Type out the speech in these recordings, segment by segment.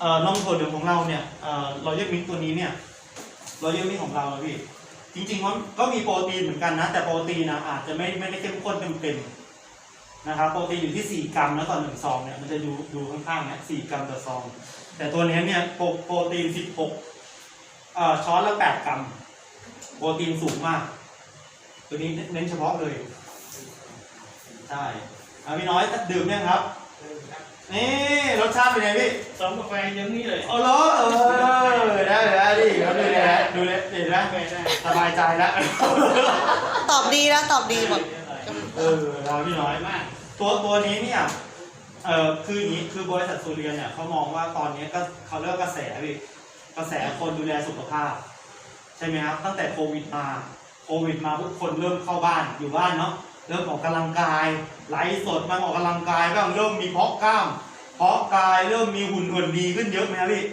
เอ่อนมถั่วเหลืองของเราเนี่ยเอ่อรอยัลมิลตัวนี้เนี่ยรอยัลมิลของเราพี่ จริงๆว่าก็มีโปรตีนเหมือนกันนะ แต่โปรตีนนะอาจจะไม่ไม่ได้เข้มข้นเต็มๆนะครับโปรตีนอยู่ที่ 4 กรัมแล้วต่อหนึ่งซองเนี่ยมันจะดูดูข้างๆเนี่ย4กรัมต่อซอง แต่ตัวนี้เนี่ยโปรโปรตีน 16ช้อนละ 8 กรัม โปรตีนสูงมาก ตัวนี้เน้นเฉพาะเลยใช่พี่น้อยดื่มยังครับ นี่รสชาติเป็นไงพี่ซ้อมกาแฟเยังนี่เลยเอาเหรอเออได้ได้ดิเขาดูแลดูแลเห็นไหมกาแฟได้สบายใจแล้วตอบดีนะตอบดีหมดเออเราพี่น้อยมาก ตัวตัวนี้เนี่ยเออคืออย่างนี้คือบริษัทซูเรียเนี่ยเขามองว่าตอนนี้ก็เขาเรียกว่ากระแสพี่กระแสคนดูแลสุขภาพ ใช่ไหมครับตั้งแต่โควิดมาโควิดมาทุกคนเริ่มเข้าบ้านอยู่บ้านเนาะ เริ่มออกกำลังกายไหลสดบ้างออกกำลังกายบ้างเริ่มมีเพาะกล้าม เพาะกายเริ่มมีหุ่นหุ่นดีขึ้นเยอะไหมครับพี่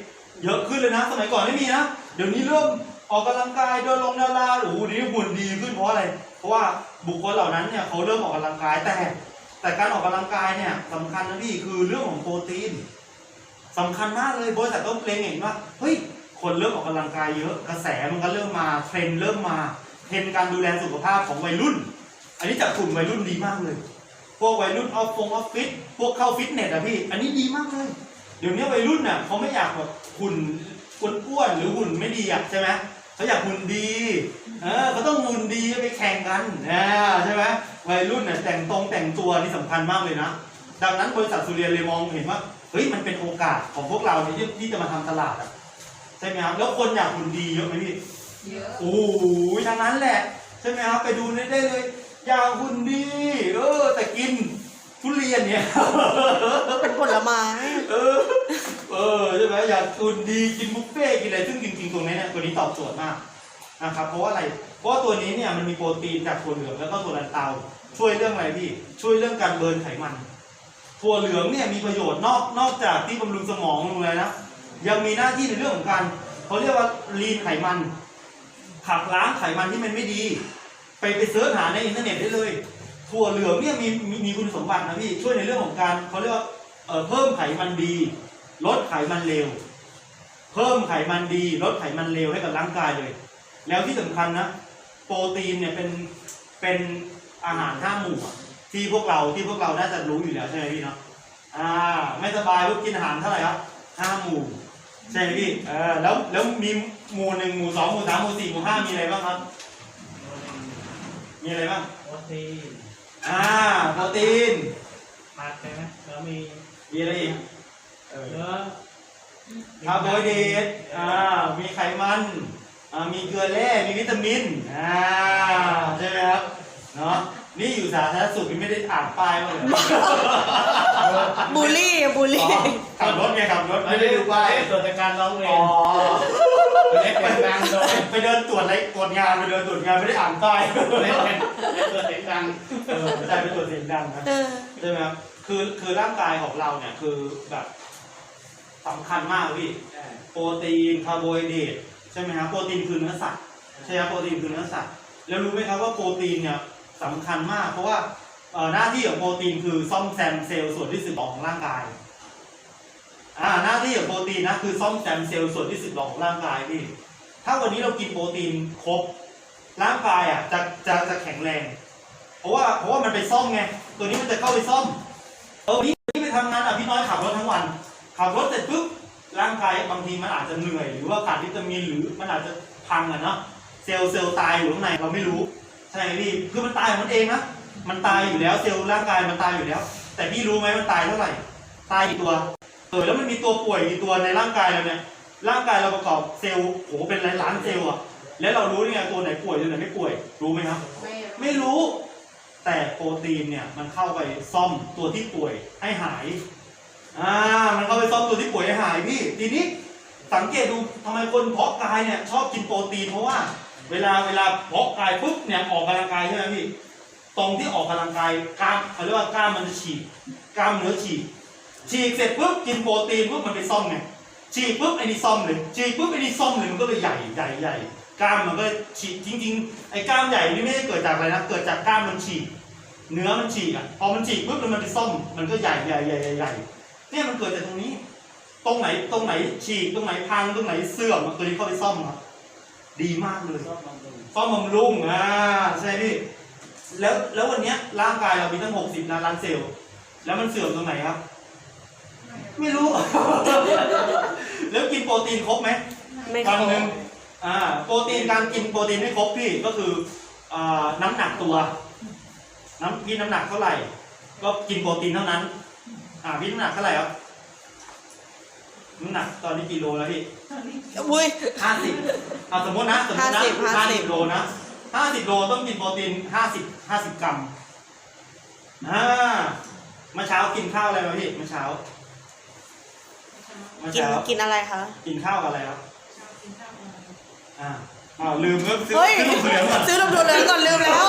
เยอะขึ้นเลยนะ สมัยก่อนไม่มีนะเดี๋ยวนี้เริ่มออกกำลังกายเดินลงดาราโอ้โหนี้หุ่นดีขึ้นเพราะอะไร เพราะว่าบุคคลเหล่านั้นเนี่ยเขาเริ่มออกกำลังกายแต่ แต่การออกกำลังกายเนี่ยสำคัญนะพี่คือเรื่องของโปรตีนสำคัญมากเลยบริษัทต้องเลงเห็นว่าเฮ้ยคนเริ่มออกกำลังกายเยอะกระแสมันก็เริ่มมาเทรนเริ่มมาเทรนการดูแลสุขภาพของวัยรุ่น อันนี้จากกลุ่มวัยรุ่นดีมากเลย พวกวัยรุ่นออฟฟงออฟฟิศพวกเข้าฟิตเนสอะพี่ อันนี้ดีมากเลย เดี๋ยวนี้วัยรุ่นน่ะเขาไม่อยากแบบหุ่นอ้วนๆหรือหุ่นไม่ดีอะใช่ไหมเขาอยากหุ่นดี เออเขาต้องหุ่นดีไปแข่งกันอ่าใช่ไหมวัยรุ่นน่ะแต่งตรงแต่งตัวนี่สำคัญมากเลยนะ ดังนั้นบริษัทสุเรียนเลยมองเห็นว่า เฮ้ยมันเป็นโอกาสของพวกเราที่ที่จะมาทำตลาดอะใช่ไหมครับ แล้วคนอยากหุ่นดีเยอะไหมพี่ เยอะ โอ้ยทั้งนั้นแหละ ใช่ไหมครับ ไปดูได้เลย อยากหุ่นดีเออแต่กินทุเรียนเนี่ย เป็นผลไม้ เออ เออใช่ไหมอยากหุ่นดีกินบุฟเฟ่ต์กินอะไรซึ่งจริงๆตรงนี้เนี่ยตัวนี้ตอบโจทย์มากนะครับเพราะว่าอะไรเพราะว่าตัวนี้เนี่ยมันมีโปรตีนจากถั่วเหลืองแล้วก็ถั่วลันเตา ช่วยเรื่องอะไรพี่ ช่วยเรื่องการเบิร์นไขมันถั่วเหลืองเนี่ยมีประโยชน์นอกนอกจากที่บำรุงสมองบำรุงอะไรนะยังมีหน้าที่ในเรื่องของการเขาเรียกว่าลีนไขมัน ขับล้างไขมันที่มันไม่ดี ไปไปเสิร์ชหาในอินเทอร์เน็ตได้เลย ถั่วเหลืองเนี่ยมีมีมีคุณสมบัตินะพี่ช่วยในเรื่องของการเขาเรียกว่าเอ่อเพิ่มไขมันดี ลดไขมันเลวเพิ่มไขมันดี ลดไขมันเลวให้กับร่างกายเลย แล้วที่สำคัญนะโปรตีนเนี่ยเป็นเป็นอาหารห้าหมู่ที่พวกเราที่พวกเราน่าจะรู้อยู่แล้วใช่ไหมพี่เนาะอ่าไม่สบายพวกกินอาหารเท่าไหร่ครับห้าหมู่ใช่ไหมพี่เออแล้วแล้วมีหมู่หนึ่งหมู่สองหมู่สามหมู่สี่หมู่ห้ามีอะไรบ้างครับ มีอะไรบ้าง โปรตีนอ่า โปรตีน ผักใช่ไหมแล้วมีมีอะไรอีกเออเนื้อคาร์โบไฮเดรตอ่า มีไขมัน อ่า มีเกลือแร่ มีวิตามิน อ่า ใช่ไหมครับ เนาะ นี่อยู่สาธารณสุขนี่ไม่ได้อ่านป้ายบ้างเหรอบูลลี่บูลอ๋ลี่อขับรถไงขับรถไม่ได้ดูป้ายตรวจการร้องเรียอ๋นอ เล็กเป็นกลางโดยไปเดินตรวจอะไรตรวจงานไปเดินตรวจงานไม่ได้อ่านป้ายเล็กเป็นเล็กเป็นเสียงดังเออใช่ไปตรวจเสียงดังนะเออใช่ไหมครับคือคือร่างกายของเราเนี่ยคือแบบสำคัญมากพี่โปรตีนคาร์โบไฮเดรตใช่ไหมครับโปรตีนคือเนื้อสัตว์ใช่ไหมโปรตีนคือเนื้อสัตว์แล้วรู้ไหมครับว่าโปรตีนเนี่ยสำคัญมาก เพราะว่าเอ่อหน้าที่ของโปรตีนคือซ่อมแซมเซลล์ส่วนที่สึกหรอของร่างกาย อ่าหน้าที่ของโปรตีนนะคือซ่อมแซมเซลล์ส่วนที่สึกหรอของร่างกายพี่ ถ้าวันนี้เรากินโปรตีนครบ ร่างกายอะจะจะจะแข็งแรง เพราะว่าเพราะว่ามันไปซ่อมไง ตัวนี้มันจะเข้าไปซ่อม เออวันนี้วันนี้ไปทำงานอะพี่น้อยขับรถทั้งวัน ขับรถเสร็จปุ๊บร่างกายบางทีมันอาจจะเหนื่อย หรือว่าขาดวิตามินหรือมันอาจจะพังอะเนาะเซลล์เซลล์ตายอยู่ข้างในเราไม่รู้ใช่ไหมพี่คือมันตายของมันเองนะมันตายอยู่แล้วเซลล์ร่างกายมันตายอยู่แล้ว แต่พี่รู้ไหมมันตายเท่าไหร่ ตายกี่ตัว เออแล้วมันมีตัวป่วยกี่ตัวในร่างกายเราเนี่ยร่างกายเราประกอบเซลล์โหเป็นหลายล้านเซลล์อะแล้วเรารู้ได้ไงตัวไหนป่วยตัวไหนไม่ป่วย รู้ไหมครับ ไม่รู้ แต่โปรตีนเนี่ยมันเข้าไปซ่อมตัวที่ป่วยให้หายอ่ามันเข้าไปซ่อมตัวที่ป่วยให้หายพี่ทีนี้สังเกตดูทำไมคนเพาะกายเนี่ยชอบกินโปรตีนเพราะว่า เวลาเวลาเพาะกายปุ๊บเนี่ยออกกำลังกายใช่ไหมพี่ตรงที่ออกกำลังกายกล้ามเขาเรียกว่ากล้ามมันจะฉีกกล้ามเนื้อฉีก ฉีกเสร็จปุ๊บกินโปรตีนปุ๊บมันไปซ่อมไงฉีกปุ๊บไอ้นี่ซ่อมเลยฉีกปุ๊บไอ้นี่ซ่อมเลยมันก็เลยใหญ่ใหญ่ใหญ่กล้ามมันก็ฉีกจริง ๆ ไอ้กล้ามใหญ่นี่ไม่ได้เกิดจากอะไรนะเกิดจากกล้ามมันฉีกเนื้อมันฉีกอะพอมันฉีกปุ๊บแล้วมันไปซ่อมมันก็ใหญ่ใหญ่ใหญ่ใหญ่ใหญ่เนี่ยมันเกิดจากตรงนี้ ตรงไหนตรงไหนฉีกตรงไหนพังตรงไหนเสื่อมตัวนี้เข้าไปซ่อมครับดีมากเลยชอบลองซ่อมบำรุงอ่าใช่พี่แล้วแล้ววันเนี้ยร่างกายเรามีตั้งหกสิบล้านล้านเซลล์แล้วมันเสื่อมตรงไหนครับ ไม่รู้ แล้วกินโปรตีนครบไหมไม่ควันรหนึ่งบอ่า โปรตีนการกินโปรตีนไม่ครบพี่ก็คืออ่าน้ำหนักตัว น้ำพี่น้ำหนักเท่าไหร่ ก็กินโปรตีนเท่านั้น อ่าพี่น้ำหนักเท่าไหร่ครับน้ำหนักตอนนี้กี่โลแล้วพี่ อุ้ย ห้าสิบเอาสมมตินะสมมตินะ50 ห้าสิบโลนะห้าสิบโลต้องกินโปรตีนห้าสิบห้าสิบกรัมอ่าเมื่อเช้ากินข้าวอะไรมาพี่เมื่อเช้า เมื่อกินเช้ากินอะไรคะ กินข้าวกับอะไรครับอ่าอ้าวลืมเพิ่มซื้อเฮ้ย ซื้อลูกเหลืองก่อนซื้อลำดูเลยก่อนลืมแล้ว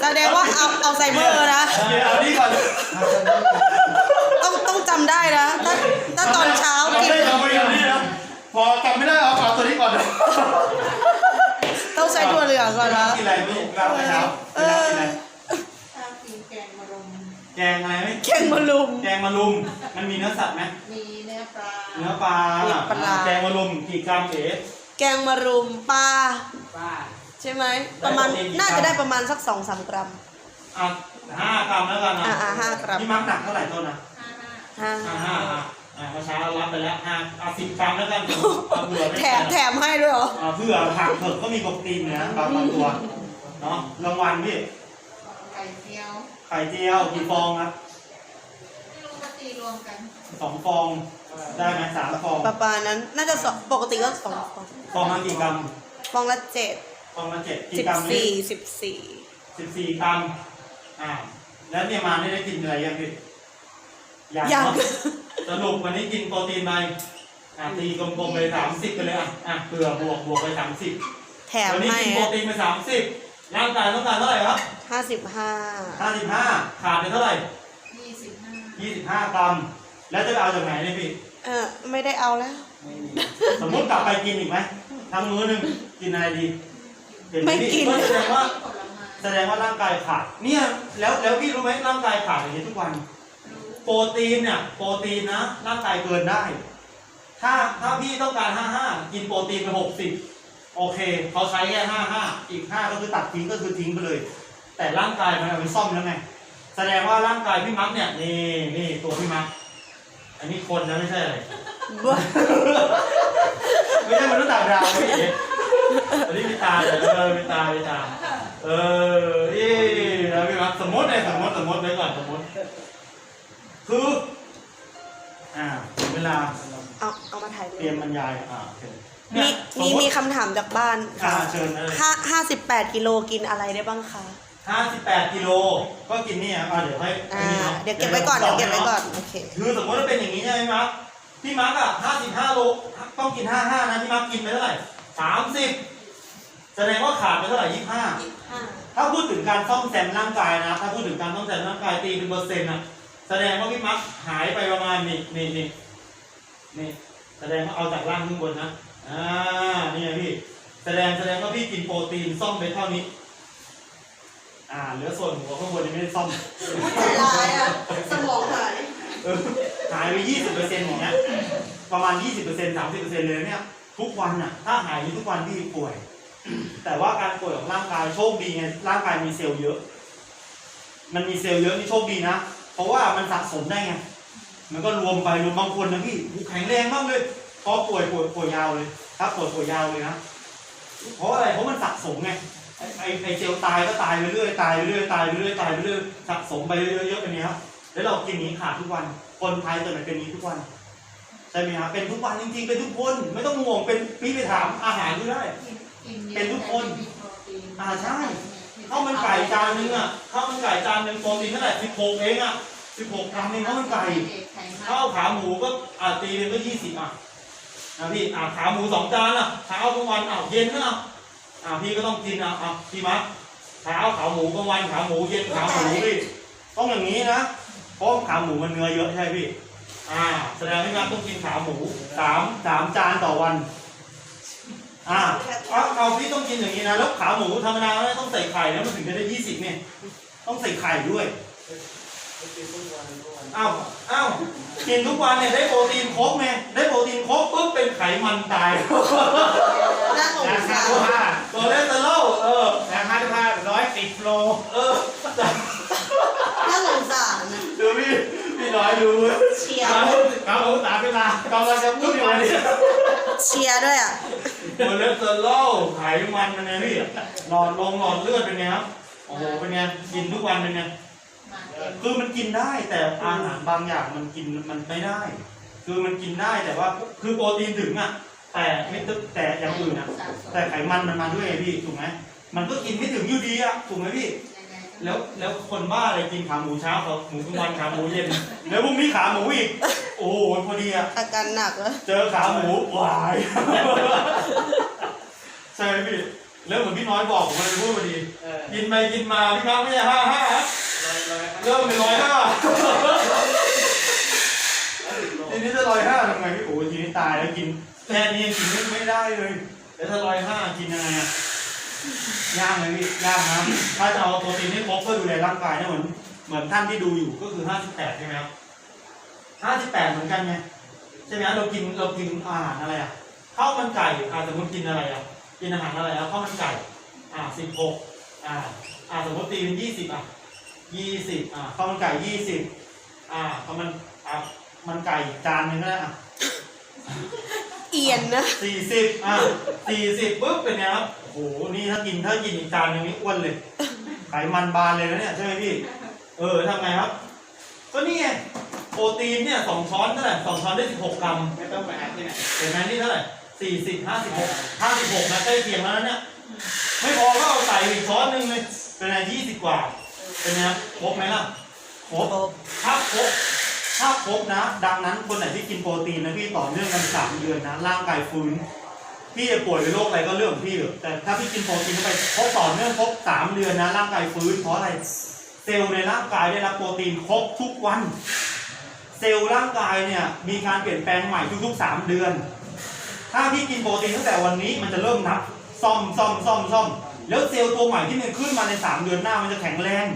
แสดงว่าเอาเอาไซเมอร์นะเดี๋ยวเอานี่ก่อนต้องต้องจำได้นะถ้าถ้าตอนเช้าเรากินไม่เอาไปเอานี่นะพอจำไม่ได้เอาเอาตัวนี้ก่อนต้องใช้ถั่วเหลืองก่อนนะ กินอะไรพี่กลางเมื่อเช้าเอเวลากินอะไรอข้าวกินแกงมะรุมแกงอะไรไหมแข่งมาลุม แกงมะรุม มันมีเนื้อสัตว์ไหมมีเนื้ อปลา เนื้อปลามีปลา แกงมะรุมกี่กรัมเอ๋แกงมารุมปลาปลา ใช่ไหมประมาณน่าจะได้ประมาณสักสองสามกรัม อะห้ากรัมแล้วกันนะอ่าอ่าห้ากรัม พี่มักหนักเท่าไหร่ต้นนะห้าห้าห้าอ่าห้าอะอะเมื่อเช้ารับไปแล้วห้าอะสิบกรัมแล้วกันเอาเผื่อไม่แถมแถมให้ด้วยเหรออ่าเพื่อผักเผือกก็มีโปรตีนนะบางบางตัวเนาะรางวัลพี่ไก่เจียวไข่เจียวกี่ฟองครับไม่รู้ว่าตีรวมกันสองฟอง ได้ไหมสามฟองประมาณนั้นน่าจะสองปกติก็สองฟองฟองละกี่กรัมฟองละเจ็ดฟองละเจ็ดกี่สิบกรัมสี่สิบสี่สิบสี่กรัมอ่าแล้วเนี่ยมาได้ได้กินอะไรยังพี่ยังยัง เนาะสรุปวันนี้กินโปรตีนไปอะตีกลมๆเลยสามสิบไปเลยอะอะเผื่อบวกบวกไปสามสิบแถมวันนี้ให้กินโปรตีนไปสามสิบร่างกายต้องการเท่าไหร่ครับห้าสิบห้าห้าสิบห้าขาดไปเท่าไหร่ยี่สิบห้า ยี่สิบห้ากรัม แล้วจะไปเอาจากไหนเนี่ยพี่ เออไม่ได้เอาแล้วสมมติกลับไปกินอีกไหมทั้งมื้อหนึงกินอะไรดีเห็นหไม่กินก็แสดงว่า ผลไม้แสดงว่าร่างกายขาดเนี่ยแล้วแล้วพี่รู้ไหมร่างกายขาดอย่างนี้ทุกวันรู้โปรตีนเนี่ยโปรตีนนะร่างกายเกินได้ ถ้าถ้าพี่ต้องการ55กินโปรตีนไป60โอเคเขาใช้แค่55อีก5ก็คือตัดทิ้งก็คือทิ้งไปเลย แต่ร่างกายมันเอาไปซ่อมแล้วไงแสดงว่าร่างกายพี่มักเนี่ยนี่นี่ตัวพี่มัก อันนี้คนนะไม่ใช่อะไรไม่ใช่มนุษย์ต่างดาวพี่เอ๋อันนี้มีตาเดี๋ยวเออมีตามีตา เออนี่นะพี่มักสมมติเลยสมมติสมมติไว้ก่อนสมมติ คืออ่าถึงเวลาเอาเอามาถ่ายเตรียมบรรยายอ่าโอเคมีเนี่ยสมีมมมีติ คำถามจากบ้านอ่าค่ะเชิญเลย ห้าห้าสิบแปดกิโลกินอะไรได้บ้างคะ ห้าสิบแปดกิโลก็กินนี่อะอ่าเดี๋ยวให้อ่านี่นาะเดี๋ยวเก็บไว้ก่อน เดี๋ยวเก็บไว้ก่อน โอเค คือสมมติว่าเป็นอย่างนี้ใช่ไหมมักพี่มักอะห้าสิบห้าโลต้องกินห้าห้านะพี่มักกินไปเท่าไหร่สามสิบแสดงว่าขาดไปเท่าไหร่ยี่ห้าถ้าพูดถึงการซ่อมแซมร่างกายนะถ้าพูดถึงการซ่อมแซมร่างกายตีเป็นเปอร์เซ็นต์นะแสดงว่าพี่มักหายไปประมาณนี่นี่นี่นี่แสดงว่าเอาจากล่างขึ้นบนนะอ่านี่ไงพี่แสดงแสดงว่าพี่กินโปรตีนซ่อมไปเท่านี้ อ่าเหลือส่วนหัวข้างบนยังไม่ได้ซ่อมลายอะ สมองหายเออหายไปยี่สิบเปอร์เซ็นต์อย่างเงี้ยประมาณยี่สิบเปอร์เซ็นต์สามสิบเปอร์เซ็นต์เลยเนี่ย ทุกวันน่ะ ถ้าหายอย่างนี้ทุกวันพี่ป่วย แต่ว่าการป่วยของร่างกายโชคดีไงร่างกายมีเซลล์เยอะ มันมีเซลล์เยอะนี่โชคดีนะ เพราะว่ามันสะสมได้ไง มันก็รวมไปรวมบางคนนะพี่โอ้โหแข็งแรงมากเลยพอป่วยป่วยป่วยยาวเลย ถ้าป่วยป่วยยาวเลยนะเพราะอะไรเพราะมันสะสมไง ไอไอไอเซลล์ตายก็ตายไปเรื่อยตายไปเรื่อยตายไปเรื่อยตายไปเรื่อยสะสมไปเรื่อยเยอะๆแบบนี้ครับแล้วเรากินอย่างนี้ขาดทุกวัน คนไทยตัวไหนเป็นอย่างนี้ทุกวันใช่ไหมครับเป็นทุกวันจริงๆเป็นทุกคน ไม่ต้องห่วงเป็นพี่ไปถามอาหารก็ได้กินกินยอะเป็นทุกคนแต่ไม่มีโปรตีนอ่าใช่ข้าวมันไก่จานนึงอะข้าวมันไก่จานนึงโปรตีนเท่าไหร่สิบหกเองอะสิบหกกรัมเองข้าวมันไก่ไข่มันข้าวขาหมูก็อ่าตีเป็นก็ยี่สิบอะนะพี่อ่าขาหมูสองจานอะเช้ากลางวันอะเย็นนะ อ่าพี่ก็ต้องกินอะอะพี่มัดเช้าขาหมูกลางวันขาหมูเย็นขาหมูพี่ต้องอย่างนี้นะเพราะขาหมูมันเนื้อเยอะใช่พี่ อ่า แสดงว่าพี่มัดต้องกินขาหมูสามสามจานต่อวัน อ่าเอาเอาพี่ต้องกินอย่างนี้นะแล้วขาหมูธรรมดาไม่ต้องใส่ไข่นะมันถึงจะได้ยี่สิบเนี่ย ต้องใส่ไข่ด้วยอ้าวอ้าวกินทุกวันเนี่ยได้โปรตีนครบไงได้โปรตีนครบปุ๊บเป็นไขมันตาย น่าสงราคาสารทุกห้าตัวเลสเตอรอลเออราคาทุกห้าร้อยสิบโลเออน่าสงสารนะดูพี่พี่น้อยดูเชียร์เขาเขาตส่าห์เวลากำลังจะพูดอยู่นี่เชียร์ด้วยอะตัวเลสเตอรอลไขมันเป็นไงพี่หลอดลงหลอดเลือดเป็นไงครับโอ้โหเป็นไงกินทุกวันเป็นไงคือมันกินได้แต่อาหารบางอย่างมันกินมันไม่ได้ คือมันกินได้แต่ว่าคือโปรตีนถึงอะ แต่ไม่ตึกแต่อย่างอื่นอะสะสมแต่ไขมันมันมาด้วยไงพี่ถูกไหมมันก็กินไม่ถึงอยู่ดีอะถูกไหมพี่ยังไงก็แล้วแล้วคนบ้าอะไรกินขาหมูเช้าเขาหมูกลางวันขาหมูเย็น แล้วพรุ่งนี้ขาหมูอีก โอ้โหพอดีอะอาการหนักแล้วเจอขาหมูวายใช่ไหมพี่แล้วเหมือนพี่น้อยบอกผมเลยพูดพอดีเออกินไปกินมาพี่ครับไม่ใช่ห้าห้าร้อยร้อยเริ่มเป็นร้อยห้าทีนี้จะร้อยห้าทำไงพี่โอ้ยทีนี้ตายแล้วกิน แค่นี้ยังกินไม่ไม่ได้เลย แล้วถ้าร้อยห้ากินยังไงอะยากไหมพี่ยากนะถ้าจะเอาโปรตีนให้ครบเพื่อดูแลร่างกายเนี่ยเหมือนเหมือนท่านที่ดูอยู่ก็คือห้าสิบแปดใช่ไหมครับห้าสิบแปดเหมือนกันไงใช่ไหมเรากินเรากินอาหารอะไรอะข้าวมันไก่อ่าสมมติกินอะไรอะกินอาหารอะไรอะข้าวมันไก่อ่าสิบหกอ่าอ่าสมมติตีเป็นยี่สิบอะยี่สิบอ่าข้าวมันไก่ยี่สิบอ่าข้าวมันอ่ามันไก่จานหนึงก็ได้อะ เอียนนะ สี่สิบอะสี่สิบปุ๊บเป็นไงครับโอ้โหนี่ถ้ากินถ้ากินอีกจานหนึงนี่อ้วนเลยไขมันบานเลยนะเนี่ยใช่ไหมพี่ เออทำไงครับ ก็นี่ไงโปรตีนเนี่ยสองช้อนเท่าไหร่สองช้อนได้สิบหกกรัมไม่ต้องไปหาที่ไหนเห็นไหมนี่เท่าไหร่สี่สิบห้าสิบหกห้าสิบหกนะใกล้เคียงแล้วนะเนี่ยไม่พอก็เอาใส่อีกช้อนหนึ่งเลยเป็นไงยี่สิบกว่า เป็นไงครับครบไหมล่ะครบถ้าครบ ถ้าครบนะ ดังนั้นคนไหนที่กินโปรตีนนะพี่ต่อเนื่องกันสามเดือนนะร่างกายฟื้นพี่จะป่วยเป็นโรคอะไรก็เรื่องของพี่เถอะแต่ถ้าพี่กินโปรตีนเข้าไปครบต่อเนื่องครบสามเดือนนะร่างกายฟื้นเพราะอะไรเซลล์ในร่างกายได้รับโปรตีนครบทุกวัน เซลล์ร่างกายเนี่ยมีการเปลี่ยนแปลงใหม่ทุกๆสามเดือน ถ้าพี่กินโปรตีนตั้งแต่วันนี้มันจะเริ่มนับซ่อมซ่อมซ่อมซ่อมแล้วเซลล์ตัวใหม่ที่มันขึ้นมาในสามเดือนหน้ามันจะแข็งแรง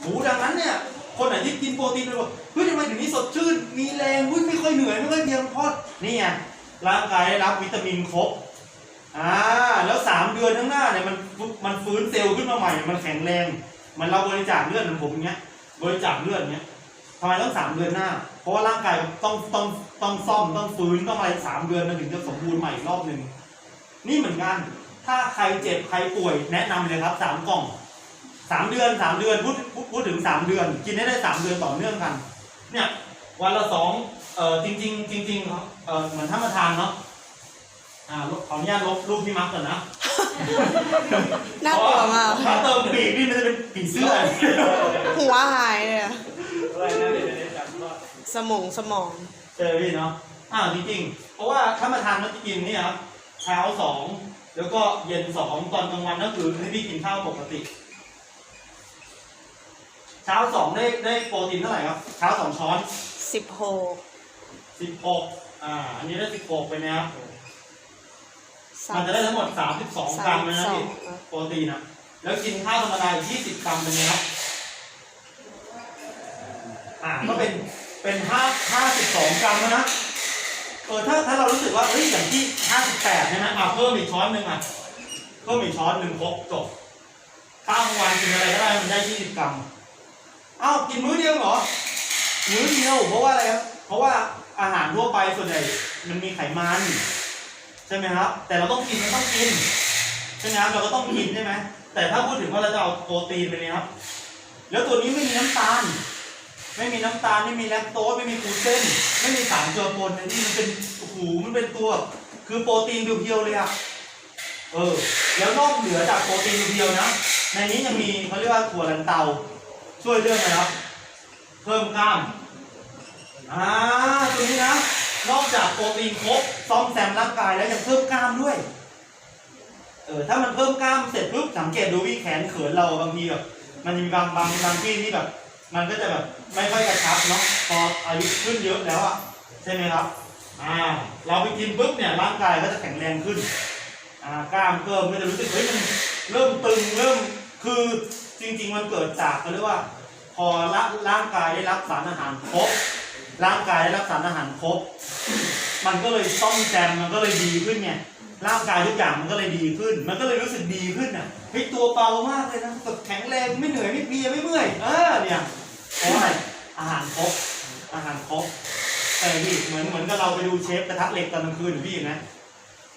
โอ้ดังนั้นเนี่ย คนไหนที่กินโปรตีนเลยบอกเฮ้ยทำไมถึงนี้สดชื่น มีแรงอุ้ยไม่ค่อยเหนื่อยไม่ค่อยเพียเพราะนี่ไงร่างกายได้รับวิตามินครบอ่าแล้วสามเดือนข้างหน้าเนี่ยมันมันฟื้นเซลล์ขึ้นมาใหม่มันแข็งแรง มันเราบริจาคเลือดเหมือนผมเงี้ยบริจาคเลือดเงี้ยทำไมต้องสามเดือนหน้า เพราะว่าร่างกายต้องต้องต้องซ่อมต้องฟื้นต้องอะไรสามเดือนมันถึงจะสมบูรณ์ใหม่อีกรอบหนึ่งนี่เหมือนกัน ถ้าใครเจ็บใครป่วยแนะนำเลยครับสามกล่อง สามเดือนสามเดือนพูดพูดพูดถึงสามเดือน กินได้ได้สามเดือนต่อเนื่องกัน เนี่ย วันละสองเอ่อจริงจริงๆจริงๆครับเอ่อเหมือนท่านประธานเนาะอ่าขออนุญาตลบรูปพี่มักก่อนนะน่ากลัวมากถ้าเติมปีกนี่มันจะเป็นผีเสื้อหัวหายเลยอะอะไรนะเดี๋ยวจะจำว่าสมองสมองเจอพี่เนาะอ้าวจริงๆเพราะว่าถ้ามาทานมัจะกินเนี่ยครับเช้าสองแล้วก็เย็นสองตอนกลางวันก็คือให้พี่กินข้าวปกติ เช้าสองได้ได้โปรตีนเท่าไหร่ครับเช้าสองช้อนสิบหกสิบหกอ่าอันนี้ได้สิบหกไปนะครับสามันมจะได้ทั้งหมดสามสิบสองกรัมเลยนะสาพี่มสองโปรตีนนะแล้วกินข้าวธรรมดาอีกยี่สิบกรัมเป็นไงครับอ่าก็เป็นเป็นห้าห้าสิบสองกรัมแล้วนะเออถ้าถ้าเรารู้สึกว่าเฮ้ยอย่างที่ห้าสิบแปดใช่ไหมอ่าเพิ่มอีกช้อนหนึ่งอะเพิ่มอีกช้อนหนึ่งครบจบข้าวกลางวันกินอะไรก็ได้มันได้ยี่สิบกรัม เอ้ากินมื้อเดียวเหรอ มื้อเดียวเพราะว่าอะไรครับ เพราะว่าอาหารทั่วไปส่วนใหญ่มันมีไขมัน ใช่ไหมครับ แต่เราต้องกินมันต้องกินใช่ไหมครับเราก็ต้องกินใช่ไหมแต่ถ้าพูดถึงว่าเราจะเอาโปรตีนไปเนี่ยครับ แล้วตัวนี้ไม่มีน้ำตาล ไม่มีน้ำตาลไม่มีแลคโตสไม่มีกลูเตนไม่มีสารเจือปนในที่มันเป็นโอ้โหมันเป็นตัว คือโปรตีนเพียวๆเลยอะเออแล้วนอกเหนือจากโปรตีนเพียวๆนะในนี้ยังมีเขาเรียกว่าถั่วลันเตา ช่วยเรื่องอะไรครับ เพิ่มกล้ามอ่าตัวนี้นะ นอกจากโปรตีนครบซ่อมแซมร่างกายแล้วยังเพิ่มกล้ามด้วย เออถ้ามันเพิ่มกล้ามเสร็จปุ๊บสังเกตดูวิแขนเขินเราบางทีแบบมันจะมีบางบางบางที่ที่แบบ มันก็จะแบบไม่ค่อยกระชับเนาะพออายุขึ้นเยอะแล้วอะใช่ไหมครับอ่าเราไปกินปุ๊บเนี่ยร่างกายก็จะแข็งแรงขึ้นอ่ากล้ามเพิ่มก็จะรู้สึกเฮ้ยมันเริ่มตึงเริ่มคือ จริงๆมันเกิดจากเขาเรียกว่า พอร่างร่างกายได้รับสารอาหารครบ ร่างกายได้รับสารอาหารครบ มันก็เลยซ่อมแซมมันก็เลยดีขึ้นไงร่างกายทุกอย่างมันก็เลยดีขึ้น มันก็เลยรู้สึกดีขึ้นอะเฮ้ยตัวเบามากเลยนะแบบแข็งแรงไม่เหนื่อยไม่เพลียไม่เมื่อยเออเนี่ยเพราะอะไรอาหารครบอาหารครบแต่พี่เหมือนเหมือนกับเราไปดูเชฟกระทะเหล็กตอนกลางคืนพี่นไหม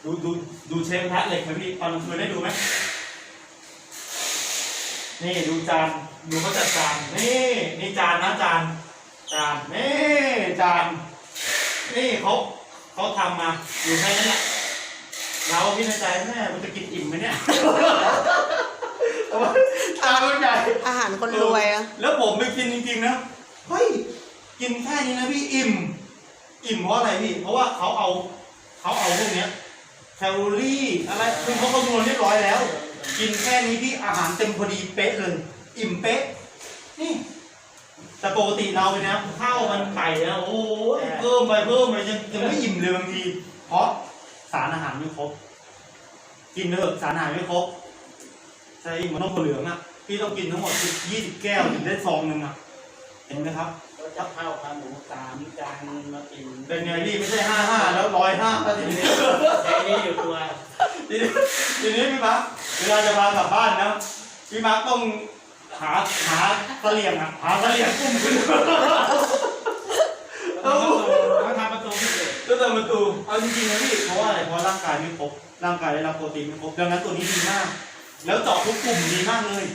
ดูดูดูเชฟกระทะเหล็กไหมพี่ตอนกลางคืนได้ดูไหม นี่ดูจานดูเขาจัดจานนี่นี่จานนะจานจานนี่จานนี่เขาเขาทำมาอยู่แค่นั้นแหละเราพี่ในใจแม่มันจะกินอิ่มไหมเนี่ยแต่ว่าตามันใหญ่อาหารคนรวยอะแล้วผมไปกินจริงๆนะเฮ้ยกินแค่นี้นะพี่อิ่ม อิ่มเพราะอะไรพี่ เพราะว่าเขาเอาเขาเอาพวกเนี้ยแคลอรี่อะไรคือเขาคำนวณเรียบร้อยแล้ว กินแค่นี้พี่อาหารเต็มพอดีเป๊ะเลย อิ่มเป๊ะ นี่แต่ปกติเราไปนะข้าวมันไก่นะโอ้ยเพิ่มไปเพิ่มไปยังยังไม่อิ่มเลยบางที เพราะสารอาหารไม่ครบ กินเถอะสารอาหารไม่ครบใช่มันต้องถั่วเหลืองอะพี่ต้องกินทั้งหมดยี่สิบแก้วถึงได้ซองหนึ่งอะเห็นไหมครับเราจะข้าวขาหมูสามจานมากินเป็นไงพี่ไม่ใช่ห้าห้าแล้วร้อยห้าทีนี้แค่นี้อยู่ตัว ทีนี้ทีนี้พี่มาร์คเวลาจะพากลับบ้านนะพี่มาร์คต้องหาหาเสลี่ยงอะหาเสลี่ยงกุ้มขึ้นเอาทำประตูพิเศษก็เติมประตูเอาจริงๆนะพี่เพราะว่าอะไรเพราะร่างกายไม่ครบร่างกายได้รับโปรตีนไม่ครบดังนั้นตัวนี้ดีมาก แล้วเจาะทุกกลุ่มดีมากเลย